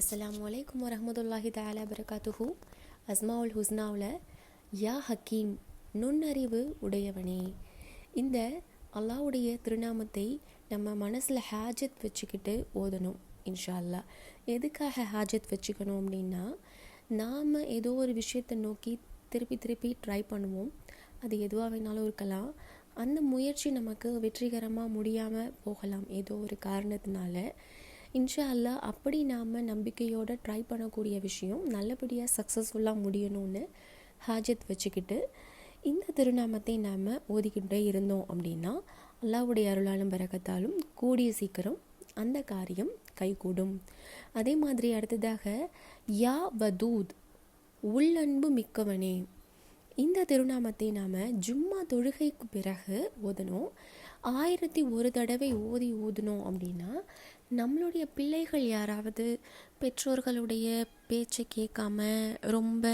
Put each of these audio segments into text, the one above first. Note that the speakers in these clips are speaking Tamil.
அஸ்லாம் வலைக்கம் வரமதுல்லாஹி தாலா பரகாத்துஹு அஸ்மாவுல் ஹுஸ்னாவில் யா ஹக்கீம் நுண்ணறிவு உடையவனே. இந்த அல்லாவுடைய திருநாமத்தை நம்ம மனசில் ஹாஜத் வச்சுக்கிட்டு ஓதணும் இன்ஷா அல்லாஹ் எதுக்காக ஹாஜத் வச்சுக்கணும் அப்படின்னா நாம் ஏதோ ஒரு விஷயத்தை நோக்கி திருப்பி திருப்பி ட்ரை பண்ணுவோம். அது எதுவாக வேணாலும் இருக்கலாம். அந்த முயற்சி நமக்கு வெற்றிகரமாக முடியாமல் போகலாம். ஏதோ ஒரு காரணத்தினால. இன்ஷா அல்லாஹ் அப்படி நாம் நம்பிக்கையோடு ட்ரை பண்ணக்கூடிய விஷயம் நல்லபடியாக சக்ஸஸ்ஃபுல்லாக முடியணும்னு ஹாஜத் வச்சுக்கிட்டு இந்த திருநாமத்தை நாம் ஓதிக்கிட்டே இருந்தோம் அப்படின்னா அல்லாஹ்வுடைய அருளாலும் பரக்கத்தாலும் கூடிய சீக்கிரம் அந்த காரியம் கைகூடும். அதே மாதிரி அடுத்ததாக யா வதூத் உள்ளன்பு மிக்கவனே. இந்த திருநாமத்தை நாம் ஜும்மா தொழுகைக்கு பிறகு ஓதணும். ஆயிரத்தி ஒரு தடவை ஓதி ஓதணும் அப்படின்னா நம்மளுடைய பிள்ளைகள் யாராவது பெற்றோர்களுடைய பேச்சை கேட்காம ரொம்ப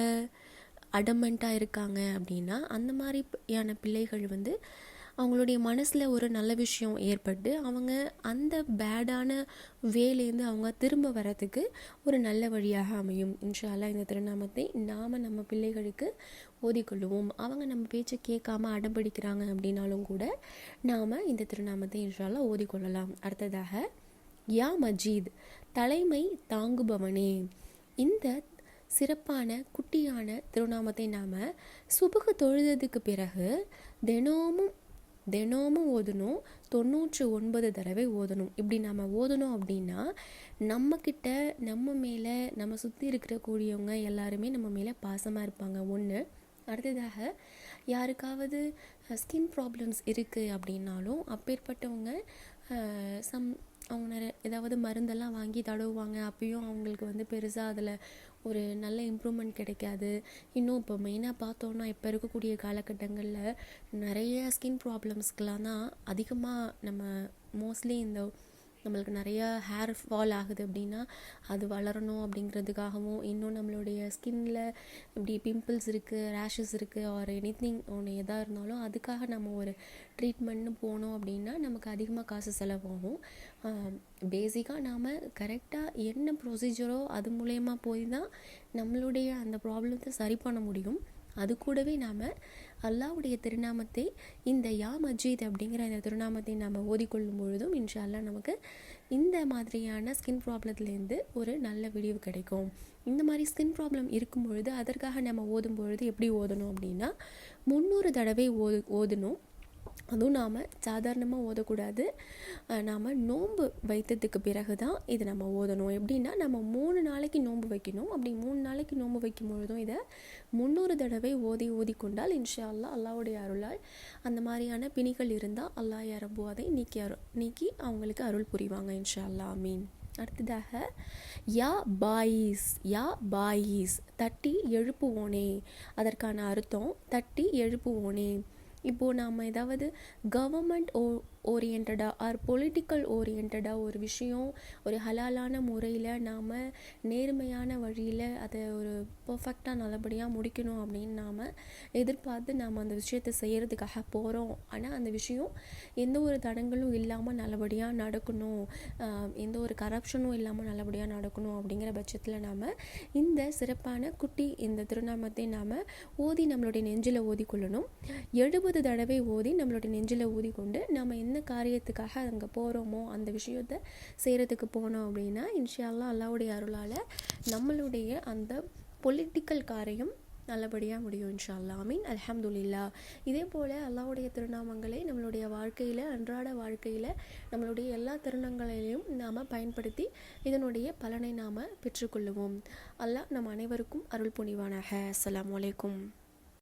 அடமெண்ட்டாக இருக்காங்க அப்படின்னா அந்த மாதிரியான பிள்ளைகள் வந்து அவங்களுடைய மனசில் ஒரு நல்ல விஷயம் ஏற்பட்டு அவங்க அந்த பேடான வேலேருந்து அவங்க திரும்ப வரதுக்கு ஒரு நல்ல வழியாக அமையும். இன்ஷால்லா இந்த திருநாமத்தை நாம் நம்ம பிள்ளைகளுக்கு ஓதிக்கொள்ளுவோம். அவங்க நம்ம பேச்சை கேட்காம அடம்பிடிக்கிறாங்க அப்படின்னாலும் கூட நாம் இந்த திருநாமத்தை இன்ஷால்லா ஓதிக்கொள்ளலாம். அடுத்ததாக யா மஜீத் தலைமை தாங்குபவனே. இந்த சிறப்பான குட்டியான திருநாமத்தை நாம் சுபகு தொழுததுக்கு பிறகு தினமும் தினமும் ஓதணும். தொண்ணூற்றி ஒன்பது தடவை ஓதணும். இப்படி நம்ம ஓதணும் அப்படின்னா நம்மக்கிட்ட நம்ம மேலே நம்ம சுற்றி இருக்கிற கூடியவங்க எல்லாருமே நம்ம மேலே பாசமாக இருப்பாங்க. ஒன்று அடுத்ததாக யாருக்காவது ஸ்கின் ப்ராப்ளம்ஸ் இருக்குது அப்படின்னாலும் அப்பேற்பட்டவங்க சம் அவங்க நிறைய ஏதாவது மருந்தெல்லாம் வாங்கி தடவுவாங்க. அப்பயும் அவங்களுக்கு வந்து பெருசாக அதில் ஒரு நல்ல இம்ப்ரூவ்மெண்ட் கிடைக்காது. இன்னும் இப்போ மெயினாக பார்த்தோன்னா இப்போ இருக்கக்கூடிய காலகட்டங்களில் நிறைய ஸ்கின் ப்ராப்ளம்ஸ்க்கெலாம் தான் அதிகமாக நம்ம மோஸ்ட்லி இந்த நம்மளுக்கு நிறைய ஹேர் ஃபால் ஆகுது அப்படின்னா அது வளரணும் அப்படிங்கிறதுக்காகவும் இன்னும் நம்மளுடைய ஸ்கின்னில் இப்படி பிம்பிள்ஸ் இருக்குது ரேஷஸ் இருக்குது ஆர் எனி திங் ஒன்று எதாக இருந்தாலும் அதுக்காக நம்ம ஒரு ட்ரீட்மெண்ட்னு போனோம் அப்படின்னா நமக்கு அதிகமாக காசு செலவாகும். பேசிக்காக நாம் கரெக்டாக என்ன ப்ரொசீஜரோ அது மூலயமா போய் தான் நம்மளுடைய அந்த ப்ராப்ளத்தை சரி பண்ண முடியும். அது கூடவே நாம் அல்லாவுடைய திருநாமத்தை இந்த யா மஜீத் அப்படிங்கிற இந்த திருநாமத்தை நாம் ஓதிக்கொள்ளும் பொழுதும் இன்ஷா அல்லா நமக்கு இந்த மாதிரியான ஸ்கின் ப்ராப்ளத்துலேருந்து ஒரு நல்ல விடிவு கிடைக்கும். இந்த மாதிரி ஸ்கின் ப்ராப்ளம் இருக்கும் பொழுது அதற்காக நம்ம ஓதும் பொழுது எப்படி ஓதணும் அப்படின்னா முந்நூறு தடவை ஓது ஓதணும். அதுவும் நாம் சாதாரணமாக ஓதக்கூடாது. நாம் நோன்பு வைத்ததுக்கு பிறகு தான் இதை நம்ம ஓதணும். எப்படின்னா நம்ம மூணு நாளைக்கு நோன்பு வைக்கணும். அப்படி மூணு நாளைக்கு நோன்பு வைக்கும் பொழுதும் இதை முந்நூறு தடவை ஓதி ஓதி கொண்டால் இன்ஷா அல்லா அல்லாவுடைய அருளால் அந்த மாதிரியான பிணிகள் இருந்தால் அல்லா யாரபோ அதை நீக்கி அரு நீக்கி அவங்களுக்கு அருள் புரிவாங்க இன்ஷா அல்லா மீன் அடுத்ததாக யா பாயிஸ் யா பாயிஸ் தட்டி எழுப்புவோனே. அதற்கான அர்த்தம் தட்டி எழுப்புவோனே. இப்போது நாம் ஏதாவது கவர்மெண்ட் ஓ ஓரியன்டாக ஆர் பொலிட்டிக்கல் ஓரியன்டாக ஒரு விஷயம் ஒரு ஹலாலான முறையில் நாம் நேர்மையான வழியில் அதை ஒரு பர்ஃபெக்டாக நல்லபடியாக முடிக்கணும் அப்படின்னு நாம் எதிர்பார்த்து நாம் அந்த விஷயத்தை செய்கிறதுக்காக போகிறோம் ஆனால் அந்த விஷயம் எந்த ஒரு தடங்களும் இல்லாமல் நல்லபடியாக நடக்கணும் எந்த ஒரு கரப்ஷனும் இல்லாமல் நல்லபடியாக நடக்கணும் அப்படிங்கிற பட்சத்தில் நாம் இந்த சிறப்பான குட்டி இந்த திருநாமத்தை நாம் ஓதி நம்மளுடைய நெஞ்சில் ஓதிக்கொள்ளணும். எழுபது தடவை ஓதி நம்மளுடைய நெஞ்சில் ஊதிக்கொண்டு நம்ம என்ன காரியத்துக்காக அங்கே போகிறோமோ அந்த விஷயத்த செய்கிறதுக்கு போனோம் அப்படின்னா இன்ஷால்லா அல்லாவுடைய அருளால் நம்மளுடைய அந்த பொலிட்டிக்கல் காரியம் நல்லபடியாக முடியும் இன்ஷா அல்லா மீன் அலமதுல்லா இதே போல் அல்லாவுடைய திருநாமங்களை நம்மளுடைய வாழ்க்கையில் அன்றாட வாழ்க்கையில் நம்மளுடைய எல்லா திருநங்களையும் நாம் பயன்படுத்தி இதனுடைய பலனை நாம் பெற்றுக்கொள்ளுவோம். அல்லாஹ் நம் அனைவருக்கும் அருள் புனிவானாக அஸ்லாம் வலைக்கும்